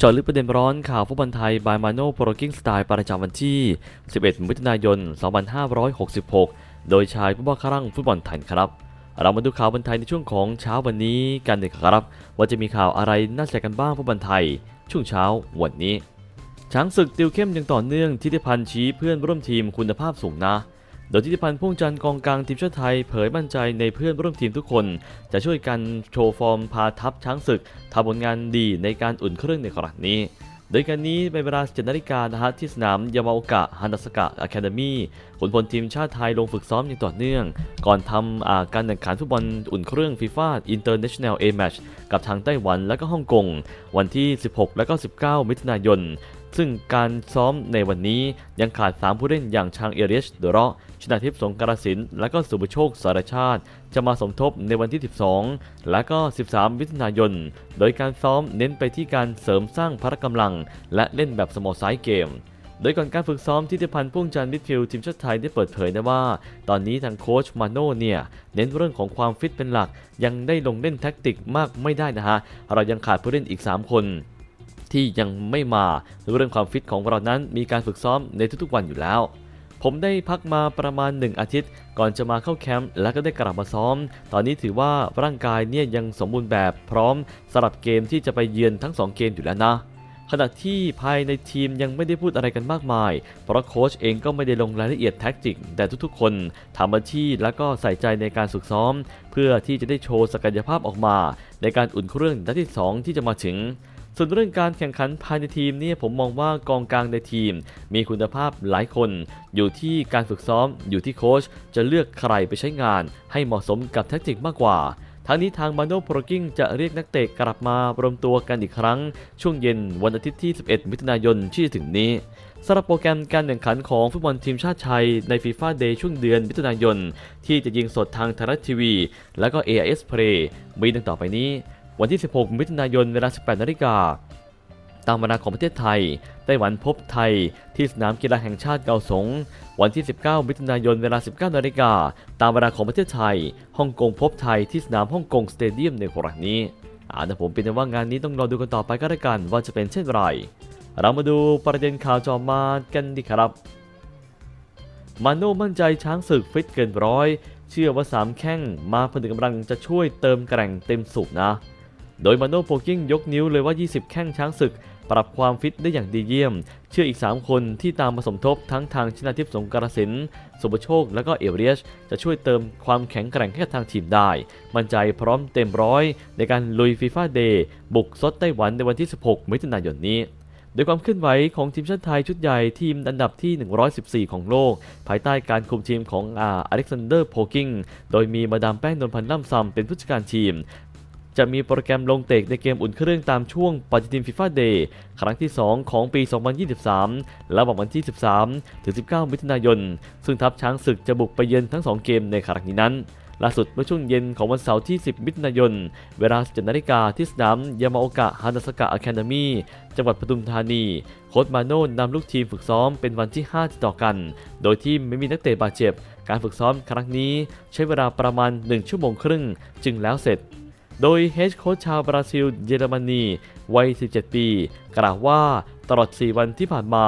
จาะลึกประเด็นร้อนข่าวฟุตบอลไทย บายมาโนโปรกิ้งสไตล์ประจำวันที่ 11 มิถุนายน 2566 โดยชายผู้ว่าครั่งฟุตบอลไทยครับ เรามาดูข่าวบอลไทยในช่วงของเช้าวันนี้กันเลยครับ ว่าจะมีข่าวอะไรน่าสนใจกันบ้างฟุตบอลไทย ช่วงเช้าวันนี้ ช้างศึกติวเข้มยังต่อเนื่องทิติพันธ์ชี้เพื่อนร่วมทีมคุณภาพสูงนะ โดยทิติพันธ์พ่วงจันทร์กองกลางทีมชาติไทยเผยมั่นใจในเพื่อนร่วมทีมทุกคน จะช่วยกันโชว์ฟอร์มพาทัพช้างศึกทำผลงานดีในการอุ่นเครื่องในครั้งนี้ โดยการนี้เป็นเวลา17นาฬิกานะฮะที่สนามยามาโอกะฮันดาสกะอะคาเดมี่ขุนพลทีมชาติไทยลงฝึกซ้อมอย่างต่อเนื่อง ก่อนทำการแข่งขันฟุตบอลอุ่นเครื่องฟีฟ่าอินเตอร์เนชั่นแนลเอแมชกับทางไต้หวันและก็ฮ่องกง วันที่ 16 และก็ 19 มิถุนายน ซึ่งการซ้อมในวันนี้ยังขาด 3 ผู้เล่นอย่างชางเอเรียชเดเราะชนาทิพย์สงกรสิน และก็สุภโชคสารชาติ จะมาสมทบในวันที่ 12 และก็ 13 มิถุนายน โดยการซ้อมเน้นไปที่การเสริมสร้างพละกำลัง และเล่นแบบสมอลไซส์เกมโดยก่อนการฝึกซ้อมทิติพันธ์พุ่งจันทร์มิดฟิลด์ทีมชาติไทยได้เปิดเผยนะว่า ตอนนี้ทางโค้ชมาโน่เนี่ยเน้นเรื่องของความฟิตเป็นหลัก ยังได้ลงเล่นแท็กติกมากไม่ได้นะฮะ เรายังขาดผู้เล่นอีก 3 คน ที่ยังไม่มาเรื่องความฟิตของเรานั้นมีการฝึกซ้อมในทุกๆวันอยู่แล้ว ผมได้พักมาประมาณ 1 อาทิตย์ ก่อนจะมาเข้าแคมป์แล้วก็ได้กลับมาซ้อม ตอนนี้ถือว่าร่างกายเนี่ยยังสมบูรณ์แบบพร้อมสำหรับเกมที่จะไปเยือนทั้ง 2 เกมอยู่แล้วนะขณะที่ภายในทีมยังไม่ได้พูดอะไรกันมากมาย เพราะโค้ชเองก็ไม่ได้ลงรายละเอียดแท็กติก แต่ทุกๆ คนทำหน้าที่และก็ใส่ใจในการฝึกซ้อม เพื่อที่จะได้โชว์ศักยภาพออกมา ในการอุ่นเครื่องนัดที่ 2 ที่จะมาถึง ส่วนเรื่องการแข่งขันภายในทีมเนี่ยผมมองว่ากองกลางในทีม มีคุณภาพหลายคน อยู่ที่การฝึกซ้อม อยู่ที่โค้ชจะเลือกใครไปใช้งาน ให้เหมาะสมกับแท็กติกมากกว่าทั้งนี้ทางมาโนโปรกิ้งจะเรียกนักเตะกลับมารวมตัวกันอีกครั้ง ช่วงเย็นวันอาทิตย์ที่ 11 มิถุนายนที่จะถึงนี้สำหรับโปรแกรมการแข่งขันของฟุตบอลทีมชาติไทยในฟีฟ่าเดย์ช่วงเดือนมิถุนายน ที่จะยิงสดทางไทยรัฐทีวี และก็ AIS Play มีดังต่อไปนี้ วันที่ 16 มิถุนายนเวลา 18นาฬิกาตามเวลาของประเทศไทย ไต้หวันพบไทยที่สนามกีฬาแห่งชาติเกาสง วันที่ 19 มิถุนายนเวลา 19นาฬิกาตามเวลาของประเทศไทย ฮ่องกงพบไทยที่สนามฮ่องกงสเตเดียมในครั้งนี้อ่านะผมเป็นว่างานนี้ต้องรอดูกันต่อไปก็แล้วกันว่าจะเป็นเช่นไร เรามาดูประเด็นข่าวจอมากันดีครับ มาโน่มั่นใจช้างศึกฟิตเกินร้อย เชื่อว่า3แข้งมาผนึกกำลังจะช่วยเติมแกร่งเต็มสูบนะ โดยมาโน่โพกิ้งยกนิ้วเลยว่า 20 แข้งช้างศึก ปรับความฟิตได้อย่างดีเยี่ยม เชื่ออีก 3 คนที่ตามมาสมทบทั้งทางชนาทิพย์สงกรสินสุปโชค และก็เอเรียช จะช่วยเติมความแข็งแกร่งให้กับทางทีมได้ มั่นใจพร้อมเต็มร้อย ในการลุยฟีฟ่าเดย์บุกซดไต้หวันในวันที่ 16 มิถุนายนนี้โดยความเคลื่อนไหวของทีมชาติไทยชุดใหญ่ทีมอันดับที่ 114 ของโลก ภายใต้การคุมทีมของอาอเล็กซานเดอร์โพกิง โดยมีมาดามแป้งนนพันธ์ล่ำซำเป็นผู้จัดการทีม จะมีโปรแกรมลงเตะในเกมอุ่นเครื่องตามช่วงปฏิทินฟีฟ่าเดย์ครั้งที่ 2 ของปี 2023ระหว่างวันที่ 13 ถึง 19 มิถุนายน ซึ่งทัพช้างศึกจะบุกไปเยือนทั้ง 2 เกมในครั้งนี้นั้นล่าสุดเมื่อช่วงเย็นของวันเสาร์ที่ 10 มิถุนายน เวลา17นาฬิกาที่สนามยามาโอกะฮานาสกะอะคาเดมี่จังหวัดปทุมธานี โค้ชมาโน่นำลูกทีมฝึกซ้อมเป็นวันที่ 5 ติดต่อกัน โดยที่ไม่มีนักเตะบาดเจ็บ การฝึกซ้อมครั้งนี้ใช้เวลาประมาณ 1 ชั่วโมงครึ่ง จึงแล้วเสร็จ โดยเฮดโค้ชชาวบราซิลเยอรมนีวัย 17 ปี กล่าวว่าตลอด 4 วันที่ผ่านมา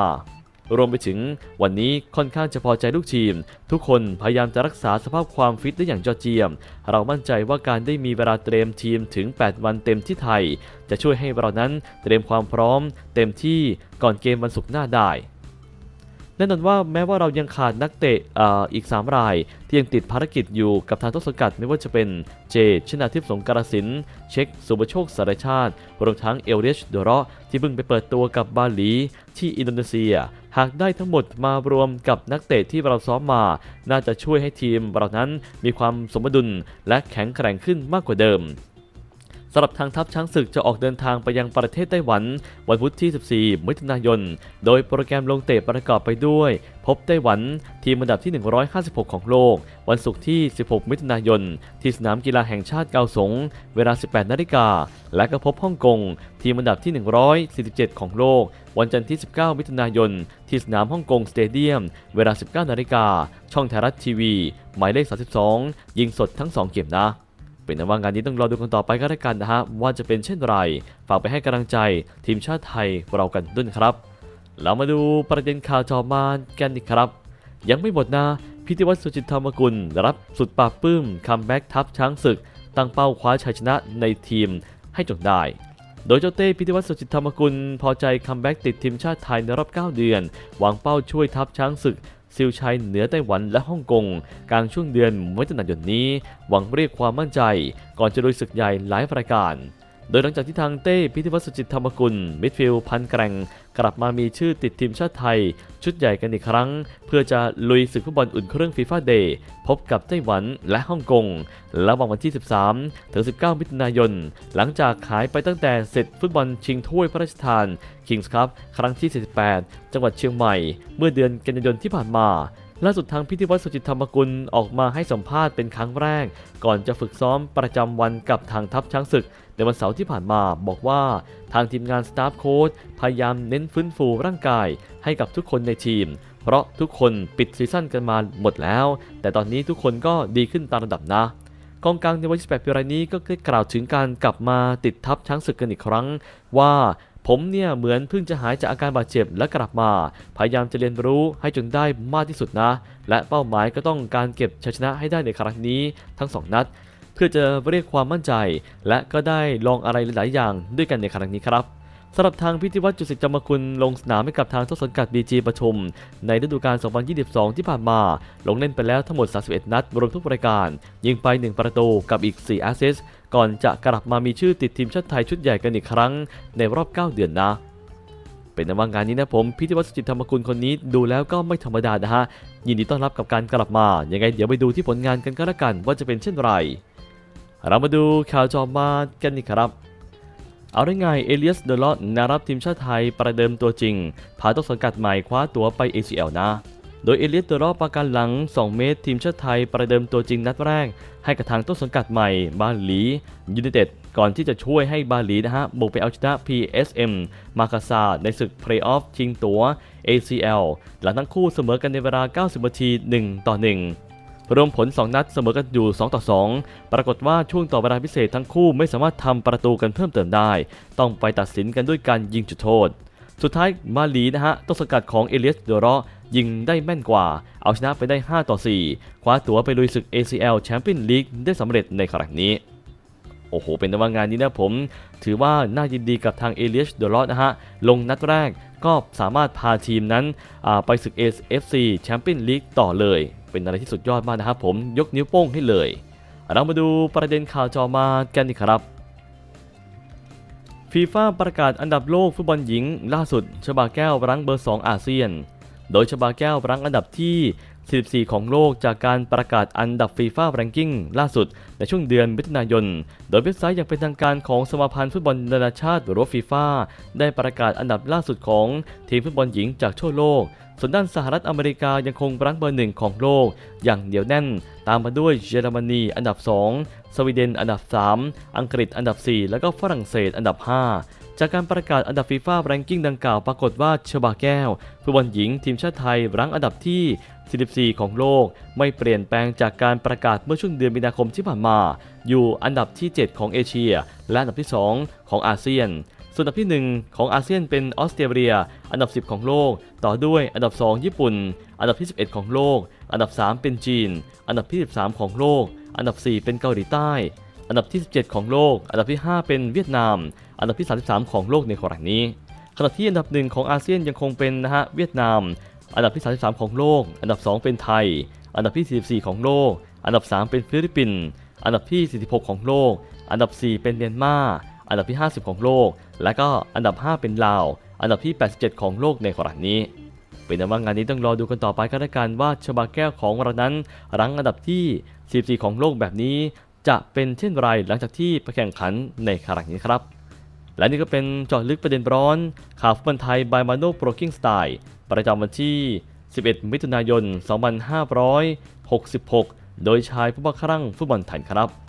รวมไปถึงวันนี้ค่อนข้างจะพอใจลูกทีม ทุกคนพยายามจะรักษาสภาพความฟิตได้อย่างยอดเยี่ยม เรามั่นใจว่าการได้มีเวลาเตรียมทีมถึง 8 วันเต็มที่ไทย จะช่วยให้เรานั้นเตรียมความพร้อม เต็มที่ก่อนเกมวันศุกร์หน้าได้ แน่นอนว่าแม้ว่าเรายังขาดนักเตะอ,อีก 3 ราย ที่ยังติดภารกิจอยู่กับทางต้นสังกัดไม่ว่าจะเป็นเจ ชนาทิพย์สงกรสิน เช็ค สุบโชคสารชาติรวมทั้งเอลเรชโดราะที่เพิ่งไปเปิดตัวกับบาหลี ที่อินโดนีเซีย หากได้ทั้งหมดมารวมกับนักเตะที่เราซ้อมมา น่าจะช่วยให้ทีมเรานั้นมีความสมดุลและแข็งแกร่งขึ้นมากกว่าเดิม สำหรับทางทัพช้างศึกจะออกเดินทางไปยังประเทศไต้หวัน วันพุธที่ 14 มิถุนายน โดยโปรแกรมลงเตะประกอบไปด้วย พบไต้หวันทีมอันดับที่ 156 ของโลก วันศุกร์ที่ 16 มิถุนายน ที่สนามกีฬาแห่งชาติเกาสง เวลา 18 นาฬิกา และก็พบฮ่องกง ทีมอันดับที่ 147 ของโลก วันจันทร์ที่ 19 มิถุนายน ที่สนามฮ่องกงสเตเดียม เวลา 19 นาฬิกา ช่องไทยรัฐทีวี หมายเลข 32 ยิงสดทั้ง 2 เกมนะ เป็นแต่ว่างานนี้ต้องรอดูกันต่อไปก็แล้วกันนะฮะว่าจะเป็นเช่นไร ฝากไปให้กำลังใจทีมชาติไทยเรากันด้วยครับ เรามาดูประเด็นข่าวจอมานกันอีกครับ ยังไม่หมดนะพิธีวัฒน์สุจิตธรรมกุล รับสุดปราบปลื้มคัมแบ็กทัพช้างศึก ตั้งเป้าคว้าชัยชนะในทีมให้จงได้โดยเจ้าเต้พิธีวัฒน์สุจิตธรรมกุล พอใจคัมแบ็กติดทีมชาติไทยในรอบ 9 เดือน วางเป้าช่วยทัพช้างศึก ซิลชัยเหนือไต้หวันและฮ่องกงกลางช่วงเดือนมิถุนายนนี้ หวังเรียกความมั่นใจ ก่อนจะลุยศึกใหญ่หลายรายการ โดยหลังจากที่ทางเต้พิธีวัฒน์สุจิตธรรมกุล มิดฟิลด์พันแกร่ง กลับมามีชื่อติดทีมชาติไทย ชุดใหญ่กันอีกครั้ง เพื่อจะลุยศึกฟุตบอลอุ่นเครื่องฟีฟ่าเดย์พบกับไต้หวันและฮ่องกง ระหว่างวันที่ 13 ถึง 19 มิถุนายน หลังจากหายไปตั้งแต่เสร็จฟุตบอลชิงถ้วยพระราชทาน Kings Cup ครั้งที่ 48 จังหวัดเชียงใหม่ เมื่อเดือนกันยายนที่ผ่านมา ล่าสุดทางพิธีวัฒน์สุจิตธรรมกุลออกมาให้สัมภาษณ์เป็นครั้งแรก ก่อนจะฝึกซ้อมประจำวันกับทางทัพช้างศึก ในวันเสาร์ที่ผ่านมาบอกว่า ทางทีมงานสตาฟโค้ชพยายามเน้นฟื้นฟูร่างกายให้กับทุกคนในทีม เพราะทุกคนปิดซีซั่นกันมาหมดแล้ว แต่ตอนนี้ทุกคนก็ดีขึ้นตามระดับนะกองกลางในวัย28ปีรายนี้ก็ได้กล่าวถึงการกลับมาติดทัพช้างศึกกันอีกครั้ง ว่า ผมเนี่ยเหมือนเพิ่งจะหายจากอาการบาดเจ็บและกลับมา พยายามจะเรียนรู้ให้จนได้มากที่สุดนะ และเป้าหมายก็ต้องการเก็บชัยชนะให้ได้ในครั้งนี้ทั้งสองนัด เพื่อจะเรียกความมั่นใจ และก็ได้ลองอะไรหลายอย่างด้วยกันในครั้งนี้ครับ สำหรับทางพิธีวัฒน์จุสิทธิ์จำมคุณลงสนามให้กับทางต้นสังกัด BG ปทุม ในฤดูกาล 2022 ที่ผ่านมา ลงเล่นไปแล้วทั้งหมด 31 นัด รวมทุกรายการ ยิงไป 1 ประตูกับอีก 4 แอสซิสก่อนจะกลับมามีชื่อติดทีมชาติไทยชุดใหญ่กันอีกครั้ง ในรอบ 9 เดือนนะเป็นนว่างานนี้นะผมพิธีวัฒน์สุจิตธรรมกุลคนนี้ดูแล้วก็ไม่ธรรมดานะฮะ ยินดีต้อนรับกับการกลับมา ยังไงเดี๋ยวไปดูที่ผลงานกันก็แล้วกันว่าจะเป็นเช่นไร เรามาดูข่าวจอมากันนี่ครับ เอาได้ไงเอเลียสเดลอตนารับทีมชาติไทยประเดิมตัวจริง พาต้นสังกัดใหม่คว้าตั๋วไป ACL นะ โดยเอเลียสเดลอตประกันหลัง 2 เมตรทีมชาติไทยประเดิมตัวจริงนัดแรก ให้กับทางต้นสังกัดใหม่บาหลียูไนเต็ดก่อนที่จะช่วยให้บาหลีนะฮะบุกไปเอาชนะ PSM มาคาซาในศึกเพลย์ออฟชิงตั๋ว ACL หลังทั้งคู่เสมอกันในเวลา 90นาที1ต่อ1 รวมผล 2 นัดเสมอกันอยู่ 2 ต่อ 2 ปรากฏว่าช่วงต่อเวลาพิเศษทั้งคู่ไม่สามารถทำประตูกันเพิ่มเติมได้ ต้องไปตัดสินกันด้วยการยิงจุดโทษ สุดท้ายมาลีนะฮะต้นสกัดของเอเลียสเดอรอยิงได้แม่นกว่า เอาชนะไปได้ 5 ต่อ 4 คว้าตั๋วไปลุยศึก ACL Champions League ได้สำเร็จในครั้งนี้โอ้โห เป็นว่างานนี้นะผม ถือว่าน่ายินดีกับทางเอเลียสเดอรอนะฮะ ลงนัดแรกก็สามารถพาทีมนั้นไปศึก AFC Champions League ต่อเลย เป็นอะไรที่สุดยอดมากนะครับผมยกนิ้วโป้งให้เลย เรามาดูประเด็นข่าวจอมากันดีครับฟีฟ่าประกาศอันดับโลกฟุตบอลหญิง ล่าสุดชบาแก้วรั้งเบอร์ 2 อาเซียน โดยชบาแก้วรั้งอันดับที่ 44 ของโลกจากการประกาศอันดับฟีฟ่าแรงกิ้งล่าสุดในช่วงเดือนมิถุนายน โดยเว็บไซต์อย่างเป็นทางการของสมาพันธ์ฟุตบอลนานาชาติหรือฟีฟ่าได้ประกาศอันดับล่าสุดของทีมฟุตบอลหญิงจากทั่วโลก ส่วนด้านสหรัฐอเมริกายังคงรั้งเบอร์หนึ่งของโลก อย่างเดียวแน่น ตามมาด้วยเยอรมนีอันดับ 2 สวีเดนอันดับ 3 อังกฤษอันดับ 4 แล้วก็ฝรั่งเศสอันดับ 5 จากการประกาศอันดับฟีฟ่าแรงกิ้งดังกล่าวปรากฏว่าชบาแก้วฟุตบอลหญิงทีมชาติไทยรั้งอันดับที่ 44 ของโลก ไม่เปลี่ยนแปลงจากการประกาศเมื่อช่วงเดือนมีนาคมที่ผ่านมา อยู่อันดับที่ 7 ของเอเชีย และอันดับที่ 2 ของอาเซียน ส่วนอันดับที่ 1 ของอาเซียนเป็นออสเตรเลีย อันดับ 10 ของโลก ต่อด้วยอันดับ 2 ญี่ปุ่น อันดับที่ 11 ของโลก อันดับ 3 เป็นจีน อันดับที่ 13 ของโลก อันดับ 4 เป็นเกาหลีใต้ อันดับที่ 17 ของโลก อันดับที่ 5 เป็นเวียดนาม อันดับที่ 33 ของโลกในครั้งนี้ ขณะที่อันดับหนึ่งของอาเซียนยังคงเป็นนะฮะเวียดนาม อันดับที่ 33 ของโลก อันดับ 2 เป็นไทย อันดับที่ 44 ของโลก อันดับ 3 เป็นฟิลิปปินส์อันดับที่ 46 ของโลก อันดับ 4 เป็นเมียนมา อันดับที่ 50 ของโลก และก็อันดับ 5 เป็นลาว อันดับที่ 87 ของโลกในครั้งนี้เป็นว่างานนี้ต้องรอดูกันต่อไปก็แล้วกันว่าชบาแก้วของเรานั้นรั้งอันดับที่44ของโลกแบบนี้ จะเป็นเช่นไรหลังจากที่ไปแข่งขันในครั้งนี้ครับ และนี่ก็เป็นเจาะลึกประเด็นร้อน ข่าวฟุตบอลไทยบายมาโนโปรกิ้งสไตล์ประจำวันที่ 11 มิถุนายน 2566 โดยชายผู้บังคับครั้งฟุตบอลไทยครับ